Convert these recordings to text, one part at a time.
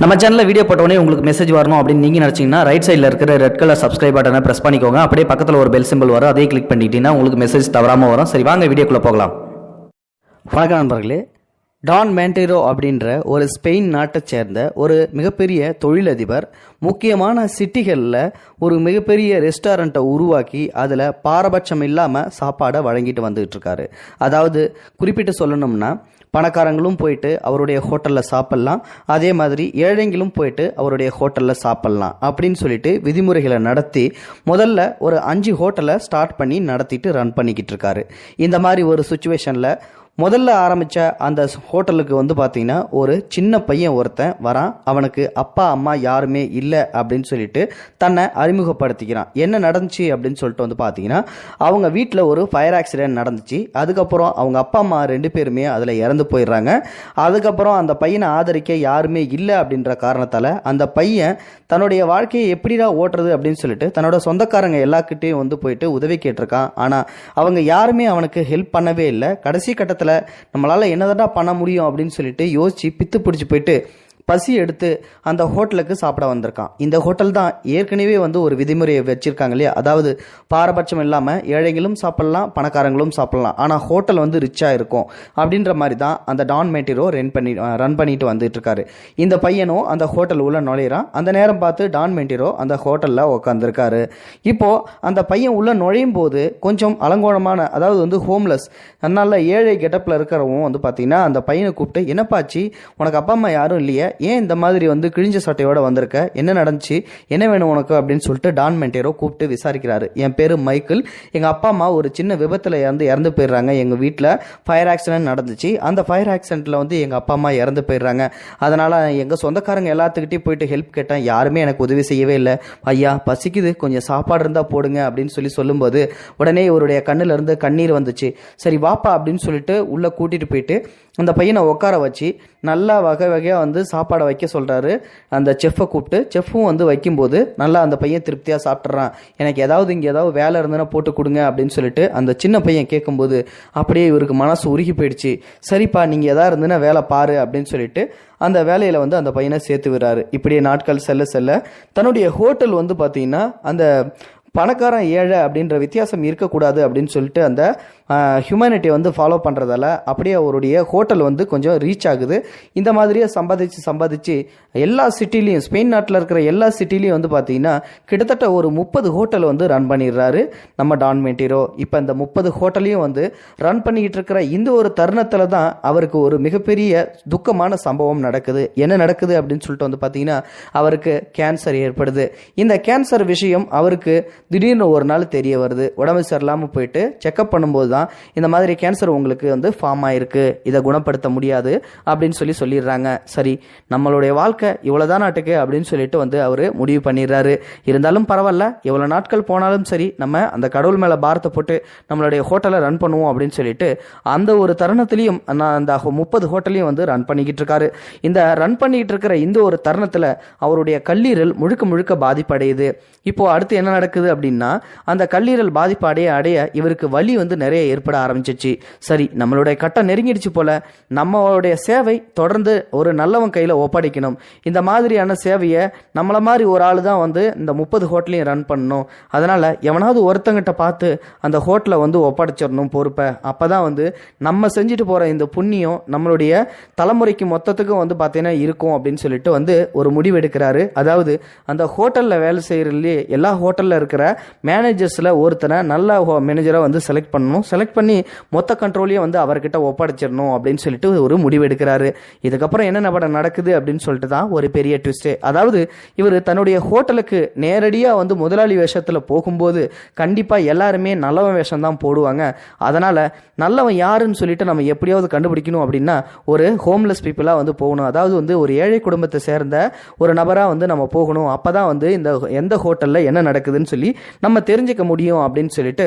நம்ம சேனலில் வீடியோ போட்டோடனே உங்களுக்கு மெசேஜ் வரணும் அப்படின்னு நீங்கள் நினச்சிங்கன்னா ரைட் சைடில் இருக்கிற ரெட் கலர் சப்ஸ்கிரைப் பட்டனை ப்ரெஸ் பண்ணிக்கோங்க. அப்படியே பக்கத்தில் ஒரு பெல் சிம்பிள் வரும். அதே கிளிக் பண்ணிட்டீங்கன்னா உங்களுக்கு மெசேஜ் தவறாமல் வரும். சரி வாங்க வீடியோக்குள்ளே போகலாம். வணக்கம் நண்பர்களே. டான் மேண்டேரோ அப்படின்ற ஒரு ஸ்பெயின் நாட்டைச் சேர்ந்த ஒரு மிகப்பெரிய தொழிலதிபர் முக்கியமான சிட்டிகளில் ஒரு மிகப்பெரிய ரெஸ்டாரண்ட்டை உருவாக்கி அதில் பாரபட்சம் இல்லாமல் சாப்பாடை வழங்கிட்டு வந்துகிட்டு இருக்காரு. அதாவது குறிப்பிட்டு சொல்லணும்னா பணக்காரங்களும் போயிட்டு அவருடைய ஹோட்டலில் சாப்பிட்லாம். அதே மாதிரி ஏழைங்களும் போயிட்டு அவருடைய ஹோட்டலில் சாப்பிட்லாம் அப்படின்னு சொல்லிட்டு விதிமுறைகளை நடத்தி முதல்ல ஒரு அஞ்சு ஹோட்டலை ஸ்டார்ட் பண்ணி நடத்திட்டு ரன் பண்ணிக்கிட்டு இருக்காரு. இந்த மாதிரி ஒரு சுச்சுவேஷனில் முதல்ல ஆரம்பித்த அந்த ஹோட்டலுக்கு வந்து பார்த்தீங்கன்னா ஒரு சின்ன பையன் ஒருத்தன் வரான். அவனுக்கு அப்பா அம்மா யாருமே இல்லை அப்படின்னு சொல்லிட்டு தன்னை அறிமுகப்படுத்திக்கிறான். என்ன நடந்துச்சு அப்படின்னு சொல்லிட்டு வந்து பார்த்தீங்கன்னா அவங்க வீட்டில் ஒரு ஃபயர் ஆக்சிடென்ட் நடந்துச்சு. அதுக்கப்புறம் அவங்க அப்பா அம்மா ரெண்டு பேருமே அதில் இறந்து போயிடுறாங்க. அதுக்கப்புறம் அந்த பையனை ஆதரிக்க யாருமே இல்லை அப்படின்ற காரணத்தால் அந்த பையன் தன்னுடைய வாழ்க்கையை எப்படிடா ஓட்டுறது அப்படின்னு சொல்லிட்டு தன்னோட சொந்தக்காரங்க எல்லாக்கிட்டேயும் வந்து போயிட்டு உதவி கேட்டிருக்கான். ஆனால் அவங்க யாருமே அவனுக்கு ஹெல்ப் பண்ணவே இல்லை. கடைசி கட்டத்தில் நம்மளால் என்னதான்டா பண்ண முடியும் அப்படின்னு சொல்லிட்டு யோசிச்சு பித்து பிடிச்சி போயிட்டு பசி எடுத்து அந்த ஹோட்டலுக்கு சாப்பிட வந்திருக்கான். இந்த ஹோட்டல் தான் ஏற்கனவே வந்து ஒரு விதிமுறையை வச்சுருக்காங்க இல்லையா? அதாவது பாரபட்சம் இல்லாமல் ஏழைகளும் சாப்பிட்லாம் பணக்காரங்களும் சாப்பிட்லாம். ஆனால் ஹோட்டல் வந்து ரிச்சாக இருக்கும் அப்படின்ற மாதிரி தான் அந்த டான் மேட்டிரோ ரன் பண்ணி ரன் பண்ணிட்டு வந்துட்டு இருக்காரு. இந்த பையனும் அந்த ஹோட்டல் உள்ள நுழையிறான். அந்த நேரம் பார்த்து டான் மென்டிரோ அந்த ஹோட்டலில் உட்காந்துருக்காரு இப்போது அந்த பையன் உள்ள நுழையும் போது கொஞ்சம் அலங்கோலமான அதாவது வந்து ஹோம்லெஸ் நல்ல ஏழை கெட்டப்பில் இருக்கிறவங்க வந்து பார்த்தீங்கன்னா அந்த பையனை கூப்பிட்டு என்னப்பாச்சு உனக்கு அப்பா அம்மா யாரும் இல்லையே? ஏன் இந்த மாதிரி வந்து கிழிஞ்ச சட்டையோட வந்திருக்க? என்ன நடந்துச்சு? என்ன வேணும் உனக்கு? அப்படின்னு சொல்லிட்டு டான் மென்டேரோ கூப்பிட்டு விசாரிக்கிறாரு. என் பேர் மைக்கேல் எங்கள் அப்பா அம்மா ஒரு சின்ன விபத்தில் இறந்து இறந்து போயிடுறாங்க. எங்கள் வீட்டில் ஃபயர் ஆக்சிடென்ட் நடந்துச்சு. அந்த ஃபயர் ஆக்சிடென்ட்டில் வந்து எங்கள் அப்பா அம்மா இறந்து போயிடுறாங்க. அதனால் எங்கள் சொந்தக்காரங்க எல்லாத்துக்கிட்டையும் போயிட்டு ஹெல்ப் கேட்டேன். யாருமே எனக்கு உதவி செய்யவே இல்லை. ஐயா பசிக்குது. கொஞ்சம் சாப்பாடு இருந்தால் போடுங்க அப்படின்னு சொல்லி சொல்லும்போது உடனே இவருடைய கண்ணுல இருந்து கண்ணீர் வந்துச்சு. சரி வாப்பா அப்படின்னு சொல்லிட்டு உள்ளே கூட்டிகிட்டு போயிட்டு அந்த பையனை உட்கார வச்சு நல்லா வகை வகையாக வந்து சாப்பாடு வைக்க சொல்கிறாரு அந்த செஃப்பை கூப்பிட்டு செஃப்பும் வந்து வைக்கும்போது நல்லா அந்த பையன் திருப்தியாக சாப்பிட்றான் எனக்கு ஏதாவது இங்கே ஏதாவது வேலை இருந்ததுன்னா போட்டு கொடுங்க அப்படின்னு சொல்லிட்டு அந்த சின்ன பையன் கேட்கும்போது அப்படியே இவருக்கு மனசு உருகி போயிடுச்சு. சரிப்பா நீங்கள் எதாவது இருந்துன்னா வேலை பாரு அப்படின்னு சொல்லிட்டு அந்த வேலையில் வந்து அந்த பையனை சேர்த்து விடுறாரு. இப்படியே நாட்கள் செல்ல செல்ல தன்னுடைய ஹோட்டல் வந்து பார்த்தீங்கன்னா அந்த பணக்காரன் ஏழை அப்படின்ற வித்தியாசம் இருக்கக்கூடாது அப்படின்னு சொல்லிட்டு அந்த ஹியூமனிட்டி வந்து ஃபாலோ பண்ணுறதால அப்படியே அவருடைய ஹோட்டல் வந்து கொஞ்சம் ரீச் ஆகுது. இந்த மாதிரியே சம்பாதிச்சு சம்பாதிச்சு எல்லா சிட்டிலையும் ஸ்பெயின் நாட்டில் இருக்கிற எல்லா சிட்டிலையும் வந்து பார்த்தீங்கன்னா கிட்டத்தட்ட ஒரு முப்பது ஹோட்டல் வந்து ரன் பண்ணிடுறாரு நம்ம டான் மென்டிரோ இப்போ இந்த முப்பது ஹோட்டலையும் வந்து ரன் பண்ணிக்கிட்டு இருக்கிற இந்த ஒரு தருணத்தில் தான் அவருக்கு ஒரு மிகப்பெரிய துக்கமான சம்பவம் நடக்குது. என்ன நடக்குது அப்படின்னு சொல்லிட்டு வந்து பார்த்தீங்கன்னா அவருக்கு கேன்சர் ஏற்படுது. இந்த கேன்சர் விஷயம் அவருக்கு திடீர்னு ஒரு நாள் தெரிய வருது. உடம்பு சரியில்லாமல் போயிட்டு செக்கப் பண்ணும்போது தான் இந்த மாதிரி கேன்சர் உங்களுக்கு வந்து ஃபார்ம் ஆயிருக்கு. இதை குணப்படுத்த முடியாது அப்படின்னு சொல்லி சொல்லிடுறாங்க. சரி நம்மளுடைய வாழ்க்கை இவ்வளோதான் நாட்டுக்கு அப்படின்னு சொல்லிட்டு வந்து அவர் முடிவு பண்ணிடுறாரு. இருந்தாலும் பரவாயில்ல எவ்வளோ நாட்கள் போனாலும் சரி நம்ம அந்த கடவுள் மேலே பாரத்தை போட்டு நம்மளுடைய ஹோட்டலை ரன் பண்ணுவோம் அப்படின்னு சொல்லிட்டு அந்த ஒரு தருணத்திலையும் நான் அந்த முப்பது ஹோட்டலையும் வந்து ரன் பண்ணிக்கிட்டு இருக்காரு. இந்த ரன் பண்ணிக்கிட்டு இருக்கிற இந்த ஒரு தருணத்தில் அவருடைய கல்லீரல் முழுக்க முழுக்க பாதிப்படையுது. இப்போ அடுத்து என்ன நடக்குது அப்படின்னா அந்த கல்லீரல் பாதிப்பு அடைய அடைய இவருக்கு வலி வந்து நிறைய ஏற்பட ஆரம்பிச்சிச்சு. சரி நம்மளுடைய கட்டம் நெருங்கிடுச்சு போல நம்மளுடைய சேவை தொடர்ந்து ஒரு நல்லவன் கையில் ஒப்படைக்கணும். இந்த மாதிரியான சேவையை நம்மளை மாதிரி ஒரு ஆள் தான் வந்து இந்த முப்பது ஹோட்டலையும் ரன் பண்ணணும். அதனால் எவனாவது ஒருத்தங்கிட்ட பார்த்து அந்த ஹோட்டலை வந்து ஒப்படைச்சிடணும் பொறுப்பை. அப்போ தான் வந்து நம்ம செஞ்சுட்டு போகிற இந்த புண்ணியம் நம்மளுடைய தலைமுறைக்கு மொத்தத்துக்கும் வந்து பார்த்தீங்கன்னா இருக்கும் அப்படின்னு சொல்லிட்டு வந்து ஒரு முடிவு எடுக்கிறாரு. அதாவது அந்த ஹோட்டலில் வேலை செய்கிறதுலேயே எல்லா ஹோட்டலில் இருக்கிற மேனேஜர்ஸில் ஒருத்தனை நல்ல மேனேஜராக வந்து செலக்ட் பண்ணணும். செலக்ட் பண்ணி மொத்த கண்ட்ரோலையும் வந்து அவர்கிட்ட ஒப்படைச்சிடணும் அப்படின்னு சொல்லிட்டு ஒரு முடிவு எடுக்கிறாரு. இதுக்கப்புறம் என்ன படம் நடக்குது அப்படின்னு சொல்லிட்டு தான் ஒரு பெரிய ட்விஸ்ட்டு அதாவது இவர் தன்னுடைய ஹோட்டலுக்கு நேரடியாக வந்து முதலாளி வேஷத்தில் போகும்போது கண்டிப்பாக எல்லாருமே நல்லவன் வேஷம் தான் போடுவாங்க. அதனால் நல்லவன் யாருன்னு சொல்லிட்டு நம்ம எப்படியாவது கண்டுபிடிக்கணும் அப்படின்னா ஒரு ஹோம்லெஸ் பீப்புளாக வந்து போகணும். அதாவது வந்து ஒரு ஏழை குடும்பத்தை சேர்ந்த ஒரு நபராக வந்து நம்ம போகணும். அப்போ தான் வந்து இந்த எந்த ஹோட்டலில் என்ன நடக்குதுன்னு சொல்லி நம்ம தெரிஞ்சுக்க முடியும் அப்படின்னு சொல்லிட்டு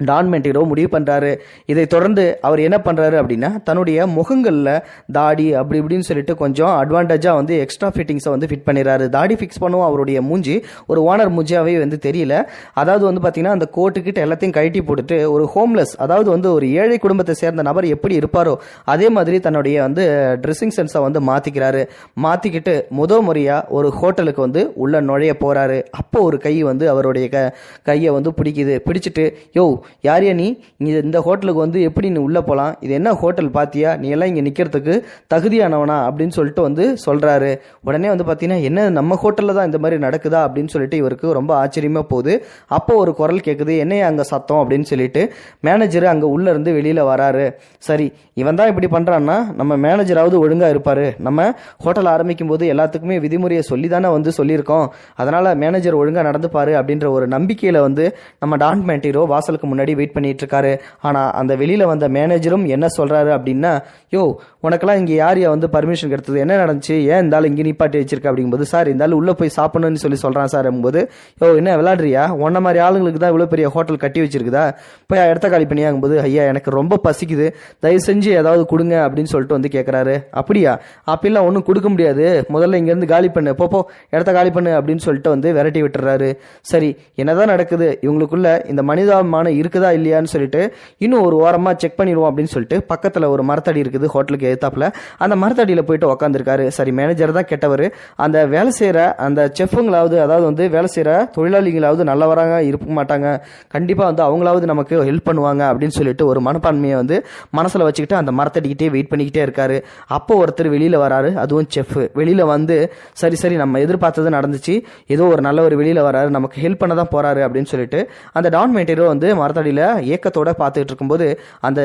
டான் மென்டிரோ முடிவு பண்ணுறாரு இதை தொடர்ந்து அவர் என்ன பண்ணுறாரு அப்படின்னா தன்னுடைய முகங்களில் தாடி அப்படி இப்படின்னு சொல்லிட்டு கொஞ்சம் அட்வான்டேஜாக வந்து எக்ஸ்ட்ரா ஃபிட்டிங்ஸை வந்து ஃபிட் பண்ணிடுறாரு. தாடி ஃபிக்ஸ் பண்ணவும் அவருடைய மூஞ்சி. ஒரு ஓனர் மூஞ்சியாவே வந்து தெரியல. அதாவது வந்து பார்த்திங்கன்னா அந்த கோட்டுக்கிட்ட எல்லாத்தையும் கழட்டி போட்டுட்டு ஒரு ஹோம்லெஸ் அதாவது வந்து ஒரு ஏழை குடும்பத்தை சேர்ந்த நபர் எப்படி இருப்பாரோ அதே மாதிரி தன்னுடைய வந்து ட்ரெஸ்ஸிங் சென்ஸை வந்து மாற்றிக்கிறாரு மாற்றிக்கிட்டு முத முறையாக ஒரு ஹோட்டலுக்கு வந்து உள்ளே நுழைய போகிறாரு அப்போ ஒரு கை வந்து அவருடைய க கையை வந்து பிடிக்குது. பிடிச்சிட்டு யோ யாரையா நீ? இங்கே இந்த ஹோட்டலுக்கு வந்து எப்படி நீ உள்ளே போகலாம் இது என்ன ஹோட்டல் பார்த்தியா நீ எல்லாம் இங்கே நிற்கிறதுக்கு தகுதியானவனா? அப்படின்னு சொல்லிட்டு வந்து சொல்கிறாரு உடனே வந்து பார்த்தீங்கன்னா என்ன நம்ம ஹோட்டலில் தான் இந்த மாதிரி நடக்குதா? அப்படின்னு சொல்லிட்டு இவருக்கு ரொம்ப ஆச்சரியமாக போகுது. அப்போ ஒரு குரல் கேட்குது என்னையா அங்கே சத்தம்? அப்படின்னு சொல்லிட்டு மேனேஜர் அங்கே உள்ளேருந்து வெளியில் வராரு. சரி இவன் தான் இப்படி பண்ணுறான்னா நம்ம மேனேஜராவது ஒழுங்காக இருப்பார். நம்ம ஹோட்டல் ஆரம்பிக்கும் போது எல்லாத்துக்குமே விதிமுறையை சொல்லி தானே வந்து சொல்லியிருக்கோம். அதனால் மேனேஜர் ஒழுங்காக நடந்துப்பார் அப்படின்ற ஒரு நம்பிக்கையில் வந்து நம்ம டான் மேண்டிரோ வாசலுக்கு முன்னாடி வெயிட் பண்ணிட்டு இருக்காரு ஆனால் அந்த வெளியில் வந்த மேனேஜரும் என்ன சொல்கிறாரு அப்படின்னா யோ உனக்கெல்லாம் இங்கே யார் யா வந்து பர்மிஷன் கிடைத்தது? என்ன நடந்துச்சு? ஏன் இருந்தாலும் இங்கே நிப்பாட்டி வச்சிருக்க? அப்படிங்கும்போது சார் இருந்தாலும் உள்ளே போய் சாப்பிடணும்னு சொல்லி சொல்கிறான் சார். போது யோ என்ன விளாடுறியா உன்ன மாதிரி ஆளுங்களுக்கு தான் இவ்வளோ பெரிய ஹோட்டல் கட்டி வச்சிருக்குதா? போய் இடத்த காலி பண்ணியாங்கும்போது ஐயா எனக்கு ரொம்ப பசிக்குது. தயவு செஞ்சு ஏதாவது கொடுங்க. அப்படின்னு சொல்லிட்டு வந்து கேட்குறாரு அப்படியா? அப்படிலாம் ஒன்றும் கொடுக்க முடியாது. முதல்ல இங்கேருந்து காலி பண்ணு. போ போ இடத்த காலி பண்ணு. அப்படின்னு சொல்லிட்டு வந்து விரட்டி விட்டுறாரு. சரி என்னதான் நடக்குது? இவங்களுக்குள்ள இந்த மனிதாபமான இருக்குதா இல்லையான்னு சொல்லிட்டு இன்னும் ஒரு ஓரமாக செக் பண்ணிடுவோம் அப்படின்னு சொல்லிட்டு பக்கத்தில் ஒரு மரத்தடி இருக்குது ஹோட்டலுக்கு எதிர்த்தாப்பில் அந்த மரத்தடியில் போயிட்டு உக்காந்துருக்காரு. சரி மேனேஜர் தான் கெட்டவர். அந்த வேலை செய்கிற அந்த செஃப்புங்களாவது அதாவது வந்து வேலை செய்கிற தொழிலாளிகளாவது நல்லவராக இருக்க மாட்டாங்க. கண்டிப்பாக வந்து அவங்களாவது நமக்கு ஹெல்ப் பண்ணுவாங்க அப்படின்னு சொல்லிட்டு ஒரு மனப்பான்மையை வந்து மனசில் வச்சுக்கிட்டு அந்த மரத்தடிக்கிட்டே வெயிட் பண்ணிக்கிட்டே இருக்காரு. அப்போ ஒருத்தர் வெளியில் வராரு. அதுவும் செஃப் வெளியில் வந்து சரி சரி நம்ம எதிர்பார்த்தது நடந்துச்சு. ஏதோ ஒரு நல்ல ஒரு வெளியில் வராரு. நமக்கு ஹெல்ப் பண்ண தான் போகிறாரு அப்படின்னு சொல்லிட்டு அந்த டான் மெட்டீரியோ வந்து மரத்தடியில் ஏக்கத்தோட பார்த்துக்கிட்டு இருக்கும்போது அந்த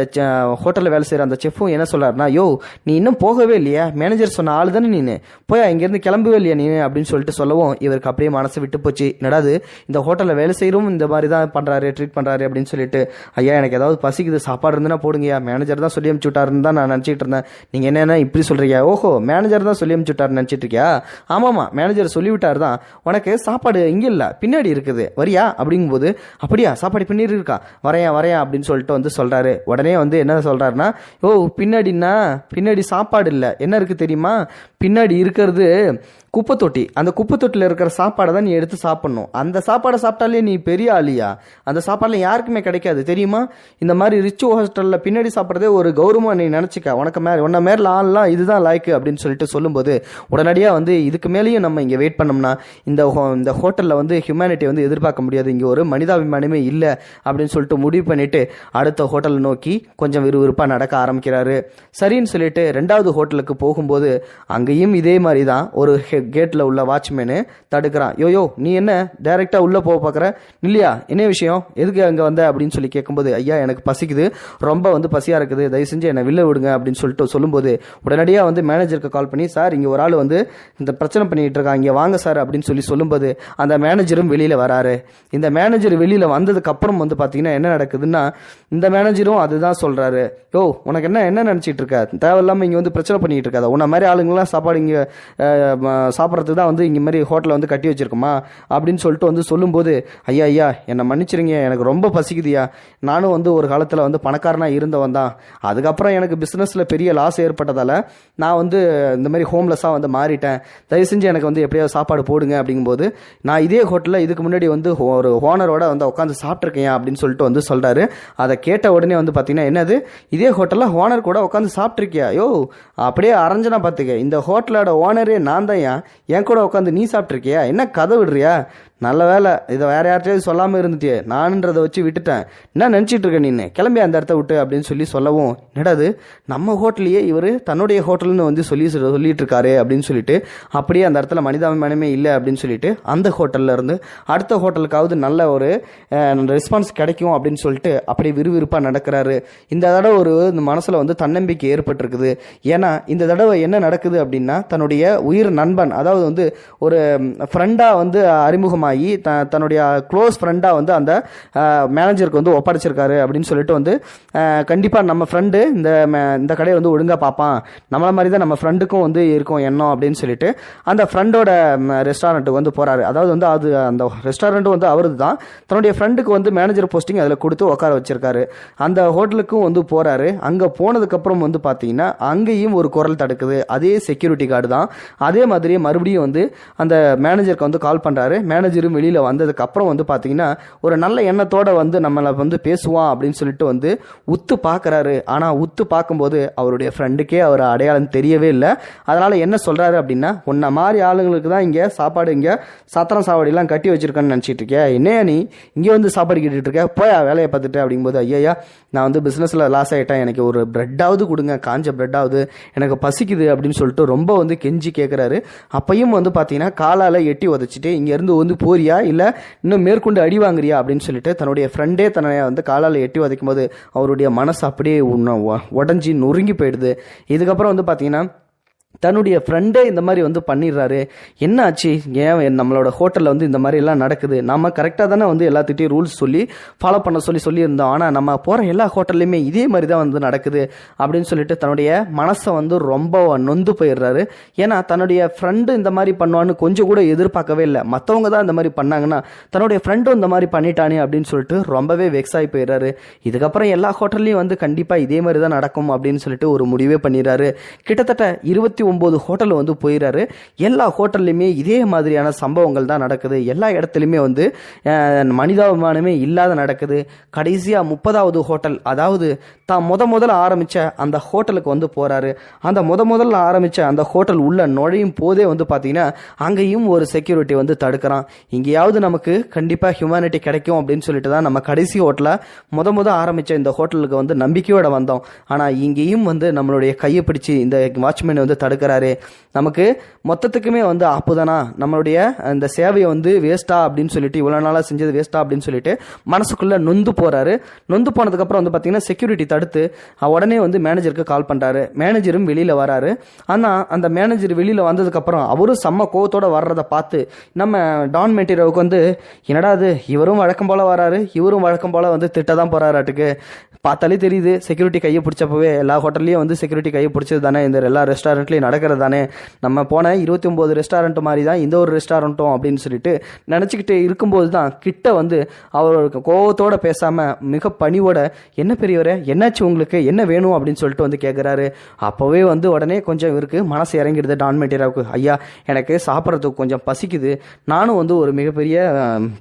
ஹோட்டலில் வேலை செய்கிற அந்த செஃப்பும் என்ன சொல்றாருன்னா யோ நீ இன்னும் போகவே இல்லையா. மேனேஜர் சொன்ன ஆள் தானே நீனு. போய் இங்கேருந்து கிளம்பவே இல்லையா நீ அப்படின்னு சொல்லிட்டு சொல்லவும் இவருக்கு அப்படியே மனசு விட்டு போச்சு. என்னடாது இந்த ஹோட்டலில் வேலை செய்கிறோம் இந்த மாதிரி தான் பண்ணுறாரு ட்ரீட் பண்ணுறாரு அப்படின்னு சொல்லிட்டு ஐயா எனக்கு ஏதாவது பசிக்குது சாப்பாடு இருந்துன்னா போடுங்கய்யா. மேனேஜர் தான் சொல்லி அமுச்சு விட்டாருன்னு தான் நான் நினச்சிட்டு இருந்தேன். நீங்கள் என்னென்ன இப்படி சொல்கிறீங்க ஓஹோ மேனேஜர் தான் சொல்லி அமுச்சு விட்டாருன்னு நினச்சிட்டு இருக்கியா? ஆமாம்மா மேனேஜர் சொல்லிவிட்டார் தான். உனக்கு சாப்பாடு இங்கே இல்லை பின்னாடி இருக்குது. வரியா? அப்படிங்கும்போது அப்படியா சாப்பாடு பின்னாடி இருக்கா? வரையா வரையா அப்படின்னு சொல்லிட்டு வந்து சொல்கிறாரு உடனே வந்து என்ன சொல்கிறாருன்னா ஓ பின்னாடின்னா பின்னாடி சாப்பாடு இல்லை. என்ன இருக்குது தெரியுமா? பின்னாடி இருக்கிறது குப்பை தொட்டி அந்த குப்பை தொட்டியில் இருக்கிற சாப்பாடை தான் நீ எடுத்து சாப்பிட்ணும். அந்த சாப்பாடை சாப்பிட்டாலே நீ பெரிய ஆளியா? அந்த சாப்பாடுல யாருக்குமே கிடைக்காது. தெரியுமா? இந்த மாதிரி ரிச் ஹோஸ்டலில் பின்னாடி சாப்பிட்றதே ஒரு கௌரவம் நீ நினச்சிக்க. உனக்கு மே உன்ன மேரில் ஆள்லாம் இதுதான் லாய்க்கு அப்படின்னு சொல்லிட்டு சொல்லும்போது உடனடியாக வந்து இதுக்கு மேலேயும் நம்ம இங்கே வெயிட் பண்ணோம்னா இந்த ஹோ- இந்த ஹோட்டலில் வந்து ஹியூமனிட்டி வந்து எதிர்பார்க்க முடியாது. இங்கே ஒரு மனிதாபிமானமே இல்லை அப்படின்னு சொல்லிட்டு முடிவு பண்ணிட்டு அடுத்த ஹோட்டலை நோக்கி கொஞ்சம் விறுவிறுப்பாக நடக்க ஆரம்பிக்கிறாரு. சரின்னு சொல்லிட்டு ரெண்டாவது ஹோட்டலுக்கு போகும்போது அங்கேயும் இதே மாதிரி தான் ஒரு கேட்டில் உள்ள வாட்ச்மேனு தடுக்கிறான். யோயோ நீ என்ன டைரெக்டாக உள்ளே போக பார்க்குற இல்லையா என்ன விஷயம்? எதுக்கு அங்கே வந்த? அப்படின்னு சொல்லி கேட்கும்போது ஐயா எனக்கு பசிக்குது. ரொம்ப வந்து பசியாக இருக்குது. தயவு செஞ்சு என்னை வெளில விடுங்க. அப்படின்னு சொல்லிட்டு சொல்லும்போது உடனடியாக வந்து மேனேஜருக்கு கால் பண்ணி சார் இங்கே ஒரு ஆள் வந்து இந்த பிரச்சனை பண்ணிகிட்டு இருக்காங்க. இங்கே வாங்க சார். அப்படின்னு சொல்லி சொல்லும்போது அந்த மேனேஜரும் வெளியில் வராரு. இந்த மேனேஜர் வெளியில் வந்ததுக்கு அப்புறம் வந்து பார்த்தீங்கன்னா என்ன நடக்குதுன்னா இந்த மேனேஜரும் அதுதான் சொல்கிறாரு யோ உனக்கு என்ன என்ன நினச்சிட்டு இருக்க? தேவையில்லாமல் இங்கே வந்து பிரச்சனை பண்ணிகிட்டு இருக்காத. உன்ன மாதிரி ஆளுங்களாம் சாப்பாடு இங்கே சாப்பிட்றதுக்கு தான் வந்து இங்கே மாதிரி ஹோட்டலை வந்து கட்டி வச்சுருக்குமா அப்படின்னு சொல்லிட்டு வந்து சொல்லும்போது ஐயா ஐயா என்னை மன்னிச்சிருங்க எனக்கு ரொம்ப பசிக்குதுயா நானும் வந்து ஒரு காலத்தில் வந்து பணக்காரனாக இருந்தவன் தான். அதுக்கப்புறம் எனக்கு பிஸ்னஸில் பெரிய லாஸ் ஏற்பட்டதால் நான் வந்து இந்த மாதிரி ஹோம்லெஸ்ஸாக வந்து மாறிட்டேன். தயவு செஞ்சு எனக்கு வந்து எப்படியாவது சாப்பாடு போடுங்க அப்படிங்கும்போது நான் இதே ஹோட்டலில் இதுக்கு முன்னாடி வந்து ஹோ- ஒரு ஓனரோட வந்து உட்காந்து சாப்பிட்ருக்கேன் அப்படின்னு சொல்லிட்டு வந்து சொல்கிறாரு அதை கேட்ட உடனே வந்து பார்த்தீங்கன்னா என்னது? இதே ஹோட்டலில் ஓனர் கூட உட்காந்து சாப்பிட்ருக்கியா யோ அப்படியே அரைஞ்சனா பார்த்துக்க இந்த ஹோட்டலோட ஓனரே நான் தான் என் கூட உட்காந்து நீ சாப்பிட்ருக்கியா என்ன கதை விடுறியா? நல்ல வேலை. இதை வேற யார்கிட்டயும் சொல்லாமல் இருந்துட்டே நானுன்றதை வச்சு விட்டுட்டேன். என்ன நினச்சிட்டு இருக்க நீ கிளம்பி அந்த இடத்த விட்டு அப்படின்னு சொல்லி சொல்லவும் என்னடாது நம்ம ஹோட்டலையே இவர் தன்னுடைய ஹோட்டல்னு வந்து சொல்லி சொல்லிட்டு இருக்காரு அப்படின்னு சொல்லிட்டு அப்படியே அந்த இடத்துல மனிதாபிமானமே இல்லை அப்படின்னு சொல்லிட்டு அந்த ஹோட்டல்ல இருந்து அடுத்த ஹோட்டலுக்காவது நல்ல ஒரு ரெஸ்பான்ஸ் கிடைக்கும் அப்படின்னு சொல்லிட்டு அப்படியே விறுவிறுப்பாக நடக்கிறாரு. இந்த தடவை ஒரு இந்த மனசில் வந்து தன்னம்பிக்கை ஏற்பட்டிருக்குது. ஏன்னா இந்த தடவை என்ன நடக்குது அப்படின்னா தன்னுடைய உயிர் நண்பன் அதாவது வந்து ஒரு ஃப்ரெண்டாக வந்து அறிமுகம் காரணமாகி த தன்னுடைய க்ளோஸ் ஃப்ரெண்டாக வந்து அந்த மேனேஜருக்கு வந்து ஒப்படைச்சிருக்காரு அப்படின்னு சொல்லிட்டு வந்து கண்டிப்பாக நம்ம ஃப்ரெண்டு இந்த இந்த கடையை வந்து ஒழுங்காக பார்ப்பான். நம்மள மாதிரி தான் நம்ம ஃப்ரெண்டுக்கும் வந்து இருக்கும் எண்ணம் அப்படின்னு சொல்லிட்டு அந்த ஃப்ரெண்டோட ரெஸ்டாரண்ட்டுக்கு வந்து போகிறாரு அதாவது வந்து அது அந்த ரெஸ்டாரண்ட்டும் வந்து அவரது தான் தன்னுடைய ஃப்ரெண்டுக்கு வந்து மேனேஜர் போஸ்டிங் அதில் கொடுத்து உட்கார வச்சிருக்காரு. அந்த ஹோட்டலுக்கும் வந்து போகிறாரு அங்கே போனதுக்கப்புறம் வந்து பார்த்தீங்கன்னா அங்கேயும் ஒரு குரல் தடுக்குது. அதே செக்யூரிட்டி கார்டு தான். அதே மாதிரி மறுபடியும் வந்து அந்த மேனேஜருக்கு வந்து கால் பண்ணுறாரு மேனேஜர் மேனேஜரும் வெளியில் வந்ததுக்கு அப்புறம் வந்து பார்த்தீங்கன்னா ஒரு நல்ல எண்ணத்தோட வந்து நம்மளை வந்து பேசுவான் அப்படின்னு சொல்லிட்டு வந்து உத்து பார்க்குறாரு ஆனால் உத்து பார்க்கும்போது அவருடைய ஃப்ரெண்டுக்கே அவர் அடையாளம் தெரியவே இல்லை. அதனால் என்ன சொல்கிறாரு அப்படின்னா உன்ன மாதிரி ஆளுங்களுக்கு தான் இங்கே சாப்பாடு இங்கே சத்திரம் சாவடிலாம் கட்டி வச்சிருக்கேன்னு நினச்சிட்டு இருக்கேன் என்னையா நீ? இங்கே வந்து சாப்பாடு கேட்டுட்டு இருக்க. போய் வேலையை பார்த்துட்டு அப்படிங்கும்போது ஐயா நான் வந்து பிஸ்னஸில் லாஸ் ஆகிட்டேன் எனக்கு ஒரு ப்ரெட்டாவது கொடுங்க. காஞ்ச ப்ரெட்டாவது எனக்கு பசிக்குது அப்படின்னு சொல்லிட்டு ரொம்ப வந்து கெஞ்சி கேட்குறாரு அப்பையும் வந்து பார்த்தீங்கன்னா காலால் எட்டி உதச்சிட்டு இங்கேருந்து வந்து போறியா? இல்லை இன்னும் மேற்கொண்டு அடி வாங்குறியா? அப்படின்னு சொல்லிட்டு தன்னுடைய ஃப்ரெண்டே தன்னை வந்து காலால் எட்டி உதைக்கும் போது அவருடைய மனசு அப்படியே உடஞ்சி நொறுங்கி போயிடுது. இதுக்கப்புறம் வந்து பார்த்தீங்கன்னா தன்னுடைய ஃப்ரெண்டே இந்த மாதிரி வந்து பண்ணிடுறாரு. என்ன ஆச்சு? ஏன் நம்மளோட ஹோட்டலில் வந்து இந்த மாதிரி எல்லாம் நடக்குது? நம்ம கரெக்டாக தானே வந்து எல்லாத்திட்டையும் ரூல்ஸ் சொல்லி ஃபாலோ பண்ண சொல்லி சொல்லியிருந்தோம். ஆனால் நம்ம போகிற எல்லா ஹோட்டல்லையுமே இதே மாதிரி தான் வந்து நடக்குது அப்படின்னு சொல்லிட்டு தன்னுடைய மனசை வந்து ரொம்ப நொந்து போயிடுறாரு. ஏன்னா தன்னுடைய ஃப்ரெண்டு இந்த மாதிரி பண்ணுவான்னு கொஞ்சம் கூட எதிர்பார்க்கவே இல்லை. மற்றவங்க தான் இந்த மாதிரி பண்ணாங்கன்னா தன்னுடைய ஃப்ரெண்டும் இந்த மாதிரி பண்ணிட்டானே அப்படின்னு சொல்லிட்டு ரொம்பவே வெக்ஸ் ஆகி போயிடுறாரு. இதுக்கப்புறம் எல்லா ஹோட்டல்லையும் வந்து கண்டிப்பாக இதே மாதிரி தான் நடக்கும் அப்படின்னு சொல்லிட்டு ஒரு முடிவே பண்ணிடுறாரு. கிட்டத்தட்ட இருபத்தி ஒம்பது ஹோட்டல் வந்து போயிடுறாரு எல்லா ஹோட்டல்லையுமே இதே மாதிரியான சம்பவங்கள் தான் நடக்குது. எல்லா இடத்துலையுமே வந்து மனிதாபிமானமே இல்லாத நடக்குது. கடைசியாக முப்பதாவது ஹோட்டல் அதாவது தான் முத முதல்ல ஆரம்பித்த அந்த ஹோட்டலுக்கு வந்து போகிறாரு அந்த முத முதல்ல ஆரம்பித்த அந்த ஹோட்டல் உள்ள நுழையும் போதே வந்து பார்த்தீங்கன்னா அங்கேயும் ஒரு செக்யூரிட்டி வந்து தடுக்கிறான். இங்கேயாவது நமக்கு கண்டிப்பாக ஹியூமனிட்டி கிடைக்கும் அப்படின்னு சொல்லிட்டு தான் நம்ம கடைசி ஹோட்டலை முத முத ஆரம்பித்த இந்த ஹோட்டலுக்கு வந்து நம்பிக்கையோட வந்தோம். ஆனால் இங்கேயும் வந்து நம்மளுடைய கையை பிடிச்சி இந்த வாட்ச்மேன் வந்து தடுக்கிறாரு நமக்கு மொத்தத்துக்குமே வந்து ஆப்புதானா நம்மளுடைய அந்த சேவையை வந்து வேஸ்ட்டா அப்படின்னு சொல்லிட்டு இவ்வளோ நாளாக செஞ்சது வேஸ்ட்டா அப்படின்னு சொல்லிட்டு மனசுக்குள்ளே நொந்து போகிறாரு நொந்து போனதுக்கப்புறம் வந்து பார்த்தீங்கன்னா செக்யூரிட்டி தடுத்து உடனே வந்து மேனேஜருக்கு கால் பண்ணுறாரு மேனேஜரும் வெளியில் வராரு. ஆனால் அந்த மேனேஜர் வெளியில் வந்ததுக்கப்புறம் அவரும் செம்ம கோவத்தோடு வர்றதை பார்த்து நம்ம டான் மெட்டீரியலுக்கு வந்து என்னடா அது இவரும் வழக்கம் போல் வராரு. இவரும் வழக்கம் போல் வந்து திட்ட தான் போகிறாராட்டுக்கு பார்த்தாலே தெரியுது. செக்யூரிட்டி கையை பிடிச்சப்பவே எல்லா ஹோட்டல்லையும் வந்து செக்யூரிட்டி கையை பிடிச்சது தானே. இந்த எல்லா ரெஸ்டாரண்ட்லையும் நடக்கிறது தானே. நம்ம போன இருபத்தி ஒம்பது ரெஸ்டாரண்ட் மாதிரி தான் இந்த ஒரு ரெஸ்டாரண்ட்டும் அப்படின்னு சொல்லிட்டு நினச்சிக்கிட்டு இருக்கும்போது தான் கிட்ட வந்து அவருக்கு கோபத்தோடு பேசாமல் மிக பணிவோட என்ன பெரியவரே? என்னாச்சு உங்களுக்கு? என்ன வேணும்? அப்படின்னு சொல்லிட்டு வந்து கேட்குறாரு அப்போவே வந்து உடனே கொஞ்சம் இவருக்கு மனசு இறங்கிடுது டான் மெட்டீரியாவுக்கு ஐயா எனக்கு சாப்பிட்றதுக்கு கொஞ்சம் பசிக்குது. நானும் வந்து ஒரு மிகப்பெரிய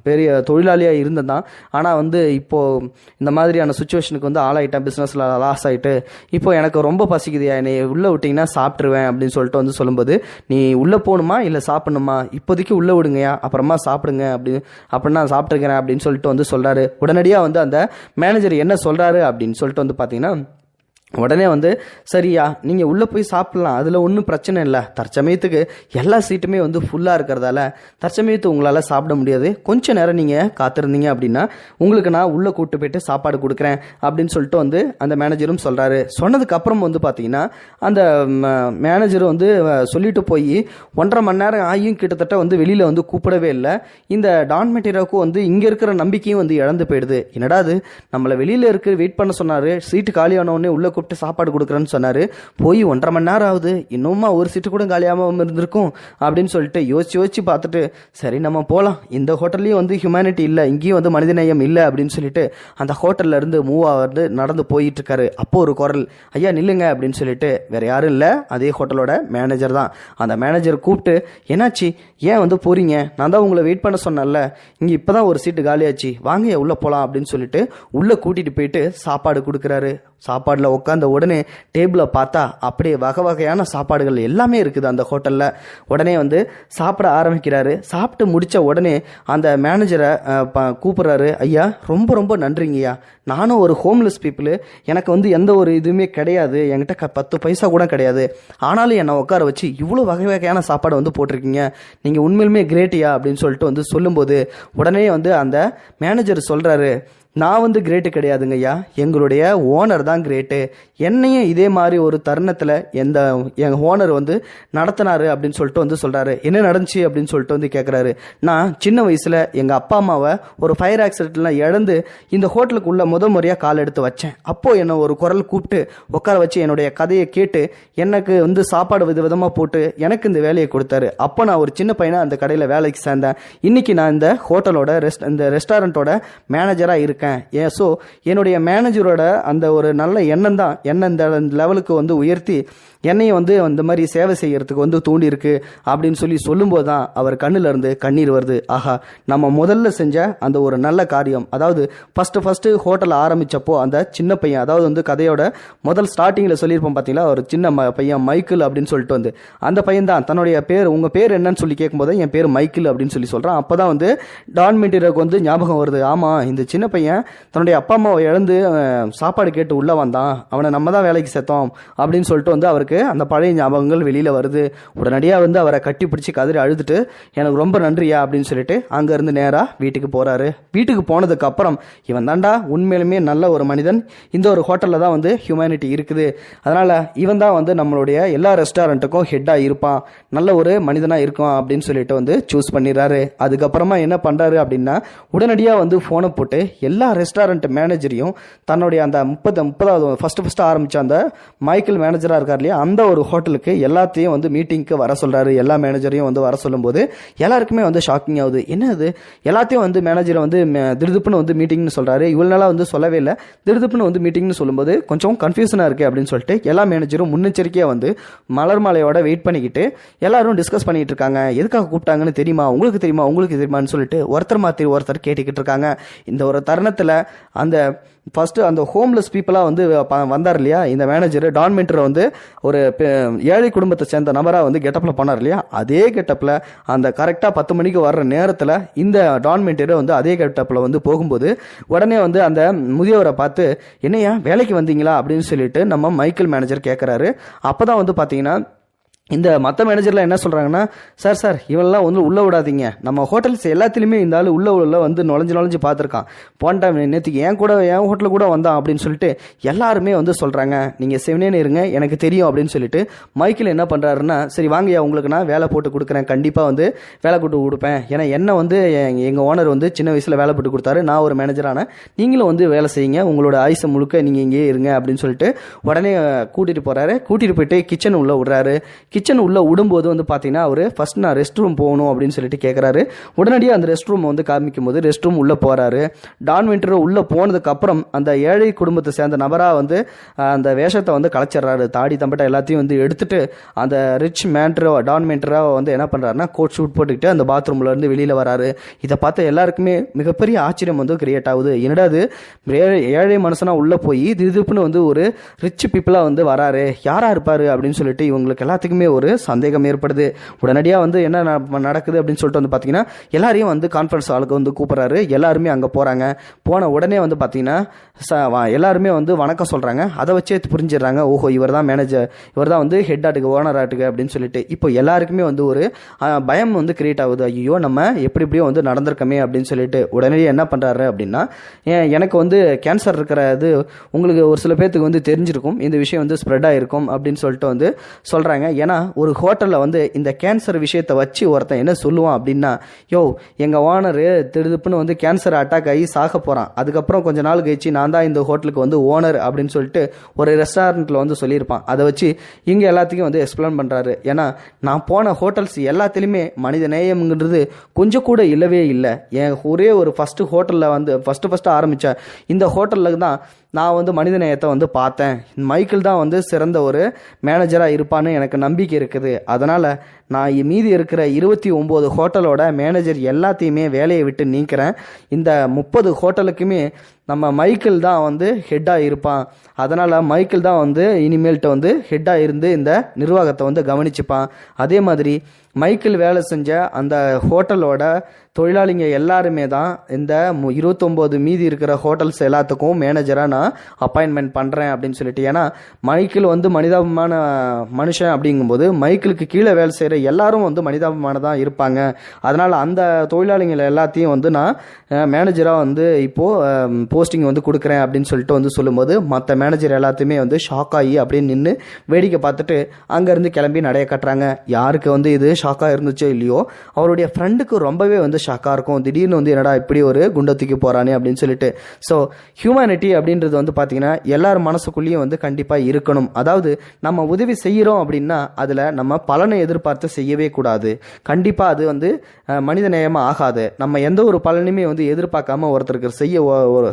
பெரிய தொழிலாளியாக இருந்தேன் தான். ஆனால் வந்து இப்போது இந்த மாதிரியான சுச்சுவேஷனுக்கு வந்து ஆளாயிட்டேன் பிஸ்னஸில் லாஸ் ஆகிட்டு இப்போ எனக்கு ரொம்ப பசிக்குது என்னை உள்ளே விட்டிங்கன்னா சாப்பிட்ருவேன் அப்படின்னு சொல்லிட்டு வந்து சொல்லும்போது நீ உள்ளே போகணுமா? இல்லை சாப்பிடணுமா? இப்போதைக்கு உள்ளே விடுங்கயா அப்புறமா சாப்பிடுங்க அப்படின்னு அப்படி நான் சாப்பிட்ருக்கிறேன் அப்படின்னு சொல்லிட்டு வந்து சொல்கிறாரு உடனடியாக வந்து அந்த மேனேஜர் என்ன சொல்கிறாரு அப்படின்னு சொல்லிட்டு வந்து பார்த்தீங்கன்னா உடனே வந்து சரியா நீங்கள் உள்ளே போய் சாப்பிட்லாம் அதில் ஒன்றும் பிரச்சனை இல்லை. தற்சமயத்துக்கு எல்லா சீட்டுமே வந்து ஃபுல்லாக இருக்கிறதால தற்சமயத்து உங்களால் சாப்பிட முடியாது. கொஞ்சம் நேரம் நீங்கள் காத்திருந்தீங்க அப்படின்னா உங்களுக்கு நான் உள்ளே கூப்பிட்டு போயிட்டு சாப்பாடு கொடுக்குறேன் அப்படின்னு சொல்லிட்டு வந்து அந்த மேனேஜரும் சொல்கிறாரு சொன்னதுக்கப்புறம் வந்து பார்த்தீங்கன்னா அந்த மேனேஜர் வந்து சொல்லிட்டு போய் ஒன்றரை மணி நேரம் ஆகியும் கிட்டத்தட்ட வந்து வெளியில் வந்து கூப்பிடவே இல்லை. இந்த டான் மெட்டீரியாவுக்கும் வந்து இங்கே இருக்கிற நம்பிக்கையும் வந்து இழந்து போயிடுது. என்னடா அது நம்மளை வெளியில் இருக்க வெயிட் பண்ண சொன்னார். சீட்டு காலியான உடனே உள்ளே கூப்பிட்டு சாப்பாடு கொடுக்குறேன்னு சொன்னார். போய் ஒன்றரை மணி நேரம் ஆகுது. இன்னுமா ஒரு சீட்டு கூட காலியாமல் இருந்திருக்கும் அப்படின்னு சொல்லிட்டு யோசிச்சு யோசிச்சு பார்த்துட்டு சரி நம்ம போகலாம் இந்த ஹோட்டல்லையும் வந்து ஹியூமனிட்டி இல்லை. இங்கேயும் வந்து மனிதநேயம் இல்லை அப்படின்னு சொல்லிட்டு அந்த ஹோட்டல்ல இருந்து மூவ் ஆகிறது நடந்து போயிட்டு இருக்காரு. அப்போ ஒரு குரல் ஐயா நில்லுங்க அப்படின்னு சொல்லிட்டு வேற யாரும் இல்லை. அதே ஹோட்டலோட மேனேஜர் தான். அந்த மேனேஜர் கூப்பிட்டு என்னாச்சு? ஏன் வந்து போறீங்க? நான் தான் உங்களை வெயிட் பண்ண சொன்னேன்ல. இங்கே இப்போ தான் ஒரு சீட்டு காலியாச்சு. வாங்க உள்ளே போகலாம் அப்படின்னு சொல்லிட்டு உள்ளே கூட்டிகிட்டு போயிட்டு சாப்பாடு கொடுக்குறாரு. சாப்பாடில் உட்காந்த உடனே டேபிளை பார்த்தா அப்படியே வகை வகையான சாப்பாடுகள் எல்லாமே இருக்குது அந்த ஹோட்டலில் உடனே வந்து சாப்பிட ஆரம்பிக்கிறாரு. சாப்பிட்டு முடித்த உடனே அந்த மேனேஜரை கூப்பிட்றாரு ப- ஐயா ரொம்ப ரொம்ப நன்றிங்கய்யா. நானும் ஒரு ஹோம்லெஸ் பீப்புளு எனக்கு வந்து எந்த ஒரு இதுவுமே கிடையாது. என்கிட்ட க பத்து பைசா கூட கிடையாது. ஆனாலும் என்னை உட்கார வச்சு இவ்வளோ வகை வகையான சாப்பாடு வந்து போட்டிருக்கீங்க. நீங்கள் உண்மையிலுமே கிரேட்டியா அப்படின்னு சொல்லிட்டு வந்து சொல்லும்போது உடனே வந்து அந்த மேனேஜர் சொல்கிறாரு நான் வந்து கிரேட்டு கிடையாதுங்க ஐயா எங்களுடைய ஓனர் தான் கிரேட்டு என்னையும் இதே மாதிரி ஒரு தருணத்தில் எந்த எங்கள் ஓனர் வந்து நடத்தினாரு அப்படின்னு சொல்லிட்டு வந்து சொல்கிறாரு என்ன நடந்துச்சு அப்படின்னு சொல்லிட்டு வந்து கேட்குறாரு நான் சின்ன வயசில் எங்கள் அப்பா அம்மாவை ஒரு ஃபயர் ஆக்சிடென்ட்ல இழந்து இந்த ஹோட்டலுக்கு உள்ள முத முறையாக கால் எடுத்து வச்சேன். அப்போது என்னை ஒரு குரல் கூப்பிட்டு உட்கார வச்சு என்னுடைய கதையை கேட்டு எனக்கு வந்து சாப்பாடு வித விதமாக போட்டு எனக்கு இந்த வேலையை கொடுத்தாரு. அப்போ நான் ஒரு சின்ன பையனாக அந்த கடையில் வேலைக்கு சேர்ந்தேன். இன்றைக்கி நான் இந்த ஹோட்டலோட ரெஸ்ட் இந்த ரெஸ்டாரண்ட்டோட மேனேஜராக இருக்கேன். ஏன் ஸோ என்னுடைய மேனேஜரோட அந்த ஒரு நல்ல எண்ணம் தான். என்ன இந்த லெவலுக்கு வந்து உயர்த்தி என்னையும் வந்து அந்த மாதிரி சேவை செய்யறதுக்கு வந்து தூண்டி இருக்கு அப்படின்னு சொல்லி சொல்லும்போது தான் அவர் கண்ணில் இருந்து கண்ணீர் வருது. ஆஹா நம்ம முதல்ல செஞ்ச அந்த ஒரு நல்ல காரியம் அதாவது ஃபர்ஸ்ட் ஃபர்ஸ்ட் ஹோட்டல் ஆரம்பிச்சப்போ அந்த சின்ன பையன் அதாவது வந்து கதையோட முதல் ஸ்டார்டிங்கில் சொல்லியிருப்போம் பார்த்தீங்களா ஒரு சின்ன ம- பையன் மைக்கிள் அப்படின்னு சொல்லிட்டு வந்து. அந்த பையன் தான் தன்னுடைய பேர் உங்க பேர் என்னன்னு சொல்லி கேட்கும்போது என் பேர் மைக்கிள் அப்படின்னு சொல்லி சொல்றான். அப்பதான் வந்து டான் மெட்டீரியலுக்கு வந்து ஞாபகம் வருது. ஆமா இந்த சின்ன பையன் தன்னுடைய அப்பா அம்மாவை இழந்து சாப்பாடு கேட்டு உள்ள வந்தான். அவனை நம்ம தான் வேலைக்கு சேர்த்தோம் அப்படின்னு சொல்லிட்டு வந்து அவருக்கு அந்த பழைய ஞாபகங்கள் வெளியில் வருது. உடனடியாக வந்து அவரை கட்டி பிடிச்சி கதறி அழுதுட்டு எனக்கு ரொம்ப நன்றியா? அப்படின்னு சொல்லிட்டு அங்கேருந்து இருந்து வீட்டுக்கு போகிறாரு வீட்டுக்கு போனதுக்கப்புறம் இவன் தாண்டா உண்மையிலுமே நல்ல ஒரு மனிதன். இந்த ஒரு ஹோட்டலில் தான் வந்து ஹியூமனிட்டி இருக்குது. அதனால் இவன் தான் வந்து நம்மளுடைய எல்லா ரெஸ்டாரண்ட்டுக்கும் ஹெட்டாக இருப்பான். நல்ல ஒரு மனிதனாக இருக்கும் அப்படின்னு சொல்லிட்டு வந்து சூஸ் பண்ணிடுறாரு. அதுக்கப்புறமா என்ன பண்ணுறாரு அப்படின்னா உடனடியாக வந்து ஃபோனை போட்டு எல்லா ரெஸ்டாரண்ட் மேனேஜரையும் தன்னுடைய அந்த முப்பது முப்பதாவது ஃபஸ்ட்டு ஃபஸ்ட்டு ஆரம்பிச்ச அந்த மைக்கேல் மேனேஜராக இருக்கார் இல்லையா அந்த ஒரு ஹோட்டலுக்கு எல்லாத்தையும் வந்து மீட்டிங்க்கு வர சொல்கிறாரு எல்லா மேனேஜரையும் வந்து வர சொல்லும்போது எல்லாருக்குமே வந்து ஷாக்கிங் ஆகுது. என்னது எல்லாத்தையும் வந்து மேனேஜரை வந்து திருதுப்புன்னு வந்து மீட்டிங்னு சொல்கிறாரு இவ்வளோ நாளா வந்து சொல்லவே இல்லை. திருதுப்புன்னு வந்து மீட்டிங்னு சொல்லும்போது கொஞ்சம் கன்ஃபியூஷனாக இருக்குது அப்படின்னு சொல்லிட்டு எல்லா மேனேஜரும் முன்னெச்சரிக்கையாக வந்து மலர் மாலையோட வெயிட் பண்ணிக்கிட்டு எல்லாரும் டிஸ்கஸ் பண்ணிகிட்டு இருக்காங்க. எதுக்காக கூப்பிட்டாங்கன்னு தெரியுமா? உங்களுக்கு தெரியுமா? உங்களுக்கு தெரியுமான்னு சொல்லிட்டு ஒருத்தர் மாற்றி ஒருத்தர் கேட்டுக்கிட்டு இருக்காங்க. இந்த ஒரு தருணத்தில் அந்த ஃபர்ஸ்ட் அந்த ஹோம்லெஸ் பீப்புளாக வந்து ப- வந்தார் இல்லையா? இந்த மேனேஜர் டான் மென்டர் வந்து ஒரு பெ- ஏழை குடும்பத்தை சேர்ந்த நபராக வந்து கெட்டப்பில் போனார் இல்லையா? அதே கெட்டப்பில் அந்த கரெக்டாக பத்து மணிக்கு வர்ற நேரத்தில் இந்த டான் மின்டர் வந்து அதே கெட்டப்பில் வந்து போகும்போது உடனே வந்து அந்த முதியவரை பார்த்து என்னையா வேலைக்கு வந்தீங்களா? அப்படின்னு சொல்லிட்டு நம்ம மைக்கேல் மேனேஜர் கேட்குறாரு அப்போ தான் வந்து பார்த்தீங்கன்னா இந்த மற்ற மேனேஜர்லாம் என்ன சொல்கிறாங்கன்னா சார் சார் இவன்லாம் வந்து உள்ளே விடாதீங்க. நம்ம ஹோட்டல்ஸ் எல்லாத்துலேயுமே இந்த ஆள் உள்ள உள்ள வந்து நுழைஞ்சு நுழைஞ்சு பார்த்துருக்கான். போன டைம் நேற்றுக்கு என் கூட என் ஹோட்டலில் கூட வந்தான் அப்படின்னு சொல்லிட்டு எல்லாருமே வந்து சொல்கிறாங்க நீங்கள் செவனேன்னு இருங்க எனக்கு தெரியும் அப்படின்னு சொல்லிட்டு மைக்கில் என்ன பண்ணுறாருன்னா சரி வாங்கய்யா உங்களுக்கு நான் வேலை போட்டு கொடுக்குறேன். கண்டிப்பாக வந்து வேலை போட்டு கொடுப்பேன். ஏன்னா என்ன வந்து எங்கள் ஓனர் வந்து சின்ன வயசில் வேலை போட்டு கொடுத்தாரு. நான் ஒரு மேனேஜரான நீங்களும் வந்து வேலை செய்யுங்க. உங்களோட ஆயுசை முழுக்க நீங்கள் இங்கேயே இருங்க அப்படின்னு சொல்லிட்டு உடனே கூட்டிகிட்டு போகிறாரு கூட்டிகிட்டு போயிட்டு கிச்சன் உள்ளே விடுறாரு. கிச்சன் உள்ளே விடும்போது வந்து பார்த்தீங்கன்னா அவர் ஃபஸ்ட் நான் ரெஸ்ட் ரூம் போகணும் அப்படின்னு சொல்லிட்டு கேட்குறாரு உடனடியாக அந்த ரெஸ்ட் ரூம் வந்து காமிக்கும் போது ரெஸ்ட் ரூம் உள்ளே போகிறாரு டான் வின்டர் உள்ளே போனதுக்கப்புறம் அந்த ஏழை குடும்பத்தை சேர்ந்த நபராக வந்து அந்த வேஷத்தை வந்து கலைச்சிட்றாரு. தாடி தம்பட்டை எல்லாத்தையும் வந்து எடுத்துட்டு அந்த ரிச் மேன்ட்ரோ டான் மென்டரோ வந்து என்ன பண்ணுறாருன்னா கோட் ஷூட் போட்டுக்கிட்டு அந்த பாத்ரூமில் இருந்து வெளியில் வராரு. இதை பார்த்து எல்லாருக்குமே மிகப்பெரிய ஆச்சரியம் வந்து கிரியேட் ஆகுது. என்னடா இது? ஏழை ஏழை உள்ளே போய் திருப்புன்னு வந்து ஒரு ரிச் பீப்புளாக வந்து வராரு. யாராக இருப்பார் அப்படின்னு சொல்லிட்டு இவங்களுக்கு எல்லாத்துக்குமே ஒரு சந்தேகம் ஏற்படுது. உடனடியாக வந்து என்ன நடக்குது அப்படின்னு சொல்லிட்டு வந்து பார்த்தீங்கன்னா எல்லாரையும் வந்து கான்ஃபரன்ஸ் ஆளுக்கு வந்து கூப்பிட்றாரு. எல்லாருமே அங்கே போகிறாங்க போன உடனே வந்து பார்த்தீங்கன்னா எல்லாருமே வந்து வணக்கம் சொல்கிறாங்க அதை வச்சே புரிஞ்சிடுறாங்க. ஓஹோ இவர் தான் மேனேஜர் இவர் தான் வந்து ஹெட் ஆட்டுக்கு ஓனர் ஆட்டுக்கு அப்படின்னு சொல்லிட்டு. இப்போ எல்லாருக்குமே வந்து ஒரு பயம் வந்து கிரியேட் ஆகுது. ஐயோ நம்ம எப்படி எப்படியோ வந்து நடந்திருக்கமே அப்படின்னு சொல்லிட்டு. உடனடியே என்ன பண்ணுறாரு அப்படின்னா எனக்கு வந்து கேன்சர் இருக்கிற இது உங்களுக்கு ஒரு சில பேர்த்துக்கு வந்து தெரிஞ்சிருக்கும். இந்த விஷயம் வந்து ஸ்ப்ரெட் ஆகிருக்கும் அப்படின்னு சொல்லிட்டு வந்து சொல்கிறாங்க ஏன்னா ஒரு ஹோட்டலில் வந்து இந்த கேன்சர் விஷயத்தை வச்சு ஒருத்தன் என்ன சொல்லுவான் அப்படின்னா யோ எங்கள் ஓனரு திடுதுப்புன்னு வந்து கேன்சர் அட்டாக் ஆகி சாக போகிறான் அதுக்கப்புறம் கொஞ்ச நாள் கழிச்சு நான் தான் இந்த ஹோட்டலுக்கு வந்து ஓனர் அப்படின்னு சொல்லிட்டு ஒரு ரெஸ்டாரண்ட்டில் வந்து சொல்லியிருப்பான். அதை வச்சு இங்கே எல்லாத்துக்கும் வந்து எக்ஸ்பிளைன் பண்ணுறாரு ஏன்னா நான் போன ஹோட்டல்ஸ் எல்லாத்துலேயுமே மனித நேயம்ங்கிறது கொஞ்சம் கூட இல்லவே இல்லை. என் ஒரே ஒரு ஃபஸ்ட்டு ஹோட்டலில் வந்து ஃபஸ்ட்டு ஃபஸ்ட்டு ஆரம்பித்த இந்த ஹோட்டலில் தான் நான் வந்து மனித நேயத்தை வந்து பார்த்தேன். மைக்கேல் தான் வந்து சிறந்த ஒரு மேனேஜராக இருப்பான்னு எனக்கு நம்பி நம்பிக்கை இருக்குது. அதனால் நான் மீதி இருக்கிற இருபத்தி ஒம்பது ஹோட்டலோட மேனேஜர் எல்லாத்தையுமே வேலையை விட்டு நீக்கிறேன். இந்த முப்பது ஹோட்டலுக்குமே நம்ம மைக்கேல் தான் வந்து ஹெட்டாக இருப்பான். அதனால் மைக்கேல் தான் வந்து இனிமேல்கிட்ட வந்து ஹெட்டாக இருந்து இந்த நிர்வாகத்தை வந்து கவனிச்சுப்பான். அதே மாதிரி மைக்கேல் வேலை செஞ்ச அந்த ஹோட்டலோட தொழிலாளிங்க எல்லாருமே தான் இந்த மு- 29 மீதி இருக்கிற ஹோட்டல்ஸ் எல்லாத்துக்கும் மேனேஜராக நான் அப்பாயின்மெண்ட் பண்ணுறேன் அப்படின்னு சொல்லிட்டு. ஏன்னா மைக்கேல் வந்து மனிதாபிமான மனுஷன் அப்படிங்கும்போது மைக்கிளுக்கு கீழே வேலை செய்கிற எல்லாரும் வந்து மனிதாபிமானதான் இருப்பாங்க. அதனால் அந்த தொழிலாளிகள் எல்லாத்தையும் வந்து நான் மேனேஜராக வந்து இப்போது போஸ்டிங் வந்து கொடுக்குறேன் அப்படின்னு சொல்லிட்டு வந்து சொல்லும்போது மற்ற மேனேஜர் எல்லாத்தையுமே வந்து ஷாக் ஆகி அப்படின்னு நின்று வேடிக்கை பார்த்துட்டு அங்கேருந்து கிளம்பி நடைய கட்டுறாங்க. யாருக்கு வந்து இது ஷாக்காக இருந்துச்சோ இல்லையோ அவருடைய ஃப்ரெண்டுக்கு ரொம்பவே வந்து ஷாக்காக இருக்கும். திடீர்னு வந்து என்னடா இப்படி ஒரு குண்டை தூக்கி போகிறானே அப்படின்னு சொல்லிட்டு. ஸோ ஹியூமனிட்டி அப்படின்றது வந்து பார்த்தீங்கன்னா எல்லார் மனசுக்குள்ளேயும் வந்து கண்டிப்பாக இருக்கணும். அதாவது நம்ம உதவி செய்கிறோம் அப்படின்னா அதில் நம்ம பலனை எதிர்பார்த்து செய்யவே கூடாது. கண்டிப்பாக அது வந்து மனித நேயமாக ஆகாது. நம்ம எந்த ஒரு பலனுமே வந்து எதிர்பார்க்காம ஒருத்தருக்கு செய்ய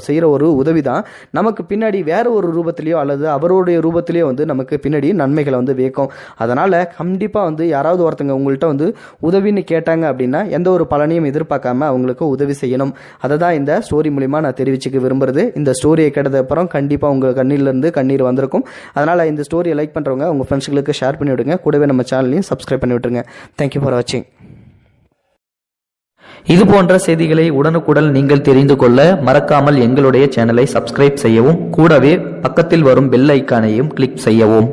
செய்கிற ஒரு உதவி தான் நமக்கு பின்னாடி வேற ஒரு ரூபத்திலேயோ அல்லது அவருடைய ரூபத்திலேயோ வந்து நமக்கு பின்னாடி நன்மைகளை வந்து வைக்கும் அதனால் கண்டிப்பாக வந்து யாராவது ஒருத்தங்க உங்கள்கிட்ட வந்து உதவின்னு கேட்டாங்க அப்படின்னா எந்த ஒரு பலனையும் எதிர்பார்க்காம அவங்களுக்கு உதவி செய்யணும். அதை தான் இந்த ஸ்டோரி மூலிமா நான் தெரிவிச்சுக்க விரும்புறது. இந்த ஸ்டோரியை கேட்டது அப்புறம் கண்டிப்பாக உங்கள் கண்ணிலிருந்து கண்ணீர் வந்திருக்கும். அதனால் இந்த ஸ்டோரியை லைக் பண்ணுறவங்க உங்கள் ஃப்ரெண்ட்ஸுகளுக்கு ஷேர் பண்ணி விடுங்க. கூடவே நம்ம சேனலையும் சப்ஸ்கிரைப் பண்ணி விட்டுருங்க. தேங்க்யூ ஃபார் வாட்சிங் இது போன்ற செய்திகளை உடனுக்குடன் நீங்கள் தெரிந்து கொள்ள மறக்காமல் எங்களுடைய சேனலை சப்ஸ்கிரைப் செய்யவும் கூடவே பக்கத்தில் வரும் பெல் ஐக்கானையும் கிளிக் செய்யவும்.